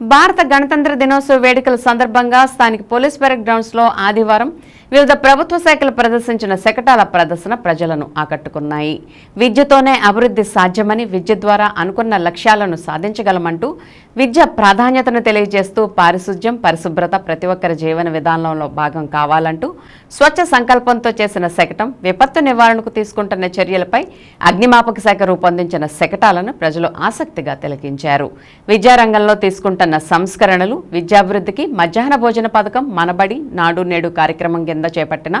భారత గణతంత్ర దినోత్సవ వేడుకల సందర్భంగా స్థానిక పోలీస్ పెరడ్ గ్రౌండ్స్లో ఆదివారం వివిధ ప్రభుత్వ శాఖలు ప్రదర్శించిన శకటాల ప్రదర్శన ప్రజలను ఆకట్టుకున్నాయి. విద్యతోనే అభివృద్ధి సాధ్యమని విద్య ద్వారా అనుకున్న లక్ష్యాలను సాధించగలమంటూ విద్య ప్రాధాన్యతను తెలియజేస్తూ పారిశుధ్యం పరిశుభ్రత ప్రతి ఒక్కరి జీవన విధానంలో భాగం కావాలంటూ స్వచ్ఛ సంకల్పంతో చేసిన శకటం విపత్తు నివారణకు తీసుకుంటున్న చర్యలపై అగ్నిమాపక శాఖ రూపొందించిన శకటాలను ప్రజలు ఆసక్తిగా తిలకించారు. విద్యారంగంలో తీసుకుంటున్న సంస్కరణలు విద్యాభివృద్ధికి మధ్యాహ్న భోజన పథకం మనబడి నాడు నేడు కార్యక్రమం కింద చేపట్టిన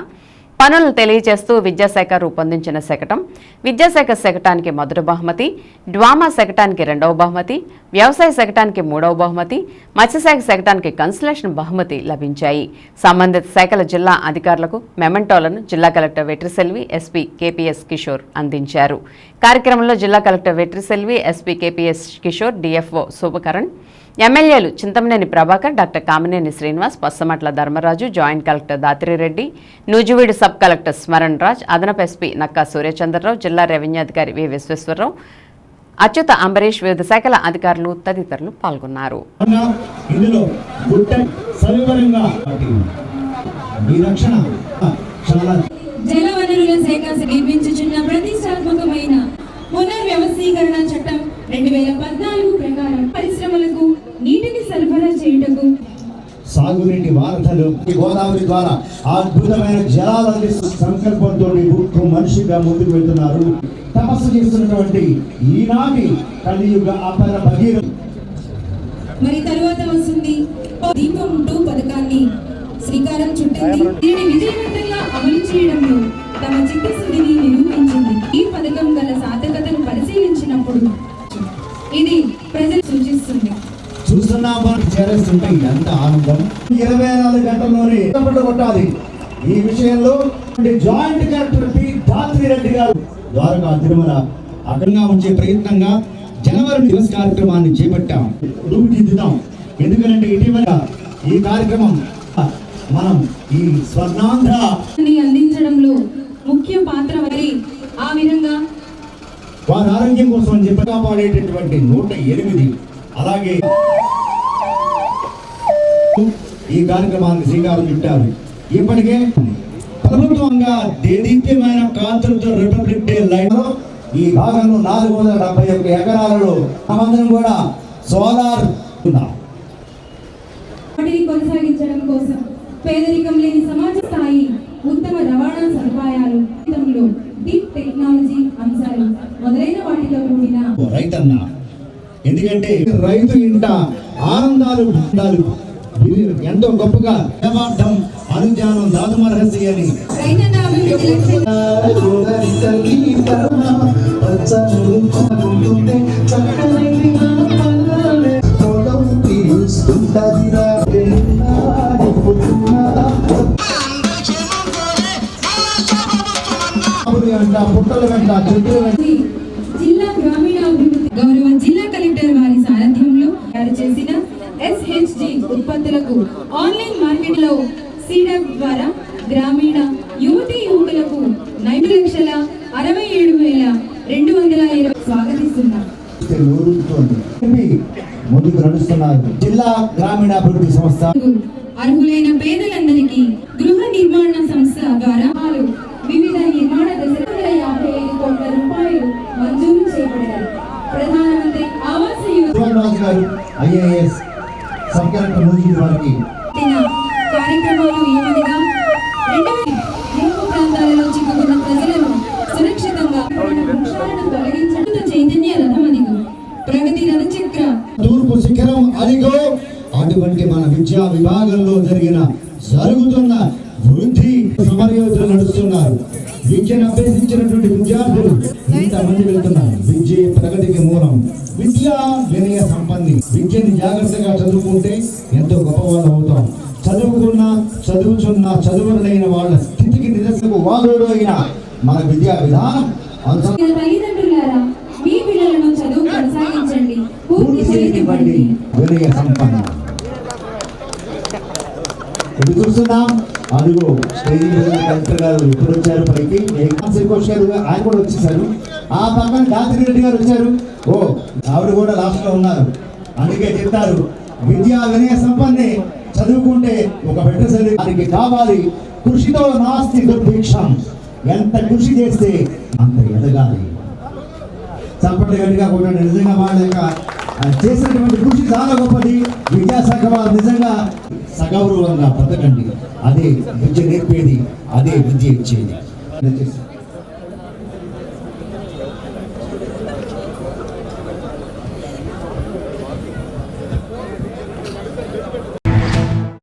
పనులను తెలియజేస్తూ విద్యాశాఖ రూపొందించిన శకటం. విద్యాశాఖ శకటానికి మొదటి బహుమతి డ్వామా శకటానికి రెండవ బహుమతి వ్యవసాయ శకటానికి మూడవ బహుమతి మత్స్యశాఖ శకటానికి కన్సలేషన్ బహుమతి లభించాయి. సంబంధిత శాఖల జిల్లా అధికారులకు మెమెంటోలను జిల్లా collector Vetriselvi SP KPS Kishore అందించారు. కార్యక్రమంలో జిల్లా collector Vetriselvi SP KPS Kishore DFO Shubhakaran ఎమ్మెల్యేలు Chintamaneni Prabhakar doctor Kamineni Srinivas పස්සమట్ల Dharmaraju joint collector Dhatrireddy Nuzvid sub collector Smaran Raj అదనపు ఎస్పీ నక్కా సూర్యచంద్రరావు జిల్లా రెవెన్యూ అధికారి వి విశ్వేశ్వరరావు అచ్యుత అంబరీష్ వివిధ శాఖల అధికారులు తదితరులు పాల్గొన్నారు. జలవనరుల శాఖ ఈ గోదావరి ద్వారా అద్భుతమైన జలాలు అందిస్తున్న సంకల్పంతో భూకు మనిషిగా ముందుకు వెళ్తున్నారు. తపస్సు చేస్తున్నటువంటి ఈనాటి కలియుగ అపర భగీర మరి తర్వాత వస్తుంది దీపం టూ పథకాన్ని శ్రీకారం చుట్టింది దీనిని విజయవంతంగా అమలు చేయడంలో తమ చిత్తశుద్ధిని నిరూపించింది ఈ పథకం చేరేస్తుంటే ఎంత ఆనందం. ఇరవై నాలుగు గంటల్లోనే కొట్టాలి. ఈ విషయంలో joint collector P. Dhatri Reddy గారు ద్వారకా తిరుమల అడ్డంగా ఉంచే ప్రయత్నంగా జనవరి దివస్ కార్యక్రమాన్ని చేపట్టాం. రూపుదిద్దుదాం ఎందుకంటే ఇటీవల ఈ కార్యక్రమం మనం ఈ స్వర్ణాంధ్ర అందించడంలో ముఖ్య పాత్ర మరి ఆ విధంగా వారి ఆరోగ్యం కోసం చెప్పి కాపాడేటటువంటి నూట ఎనిమిది. అలాగే ఈ కార్యక్రమానికి శ్రీకారం చుట్టారు. ఇప్పటికే ప్రభుత్వంగా దేదీప్యమైన కాంతులతో రిపబ్లిక్ డే లైన్ ఈ భాగంలో నాలుగు వందల డెబ్బై ఒక్క ఎకరాలలో మనమందరం కూడా సోలార్ కొనసాగించడం కోసం పేదరికం లేని సమాజ స్థాయి ఉత్తమ రవాణా సదుపాయాలు డీప్ టెక్నాలజీ అంశాలు మొదలైన వాటితో కూడిన రైతన్న ఎందుకంటే రైతు ఇంట ఆనందాలు ఆనందాలు ఎంతో గొప్పగా నిలబడ్డం అనుజ్ఞానం దాదుమరహసి అని. పుట్టల వెంట వెంట జిల్లా గ్రామీణాభివృద్ధి గౌరవ జిల్లా కలెక్టర్ సీడప్ ద్వారా గ్రామీణ యువతి యువకులకు నైన్ లక్షల అరవై ఏడు వేల రెండు వందల ఇరవై స్వాగతిస్తున్నాం ఊరుతోంది. ముందుకు నడుస్తున్నారు జిల్లా గ్రామీణాభివృద్ధి సంస్థ అర్హులైన పేదలందరికీ గృహ నిర్మాణ సంస్థ ద్వారా వివిధ నిర్మాణ దశల యాభై ఐదు కోట్ల రూపాయలు మంజూరు ప్రధానమంత్రి Awas Yojana IAS sub collector మూజీ వారికి కార్యక్రమాలు ఏమనగా రెండు ముంపు ప్రాంతాలలో చిక్కుకున్న ప్రజలను సురక్షితంగా తొలగించడం. చైతన్య రథమదిగు. ప్రగతి రథచక్ర. తూర్పు శిఖరం అదిగో అటువంటి మన విద్యా విభాగంలో జరిగిన జరుగుతున్న వృద్ధి సమరయోధులు నడుస్తున్నారు. విద్యను అభ్యసించినటువంటి విద్యార్థులు ఇంతమంది వెళ్తున్నారు. విద్య ప్రగతికి మూలం? విద్య వినయ సంపన్ని విద్యని జాగ్రత్తగా చదువుకుంటే ఎంతో గొప్పవాళ్ళు అవుతాం. చదువుకున్న చదువుచున్న చదువులైన వాళ్ళ స్థితికి నిదర్శనకు వాదుడు అయిన మన విద్యా విధానం అంత తల్లిదండ్రులారా మీ పిల్లలను చదువు కొనసాగించండి. పూర్తి చేయనివ్వండి వినయ సంపన్న. చూస్తున్నాం. అదిగో స్టేజ్ మీద కలెక్టర్ గారు ఇప్పుడు వచ్చారు పైకి. శ్రీకోష్ గారు ఆయన కూడా వచ్చేసారు. ఆ పక్కన దాత్రి రెడ్డి గారు వచ్చారు. ఓ ఆవిడ కూడా లాస్ట్లో ఉన్నారు. అందుకే చెప్తారు విద్యా వినయ సంపన్నే చదువుకుంటే ఒక బిడ్డ చదివి దానికి కావాలి. కృషితో నాస్తి దుర్భిక్షం. ఎంత కృషి చేస్తే అంత ఎదగాలి. చప్పటి గట్టిగా కూడా నిజంగా వాళ్ళ యొక్క చేసినటువంటి కృషి చాలా గొప్పది. విద్యాశాఖ వారు నిజంగా సగౌరవంగా బ్రతకండి అదే విద్య నేర్పేది అదే విద్య ఇచ్చేది. దయచేసి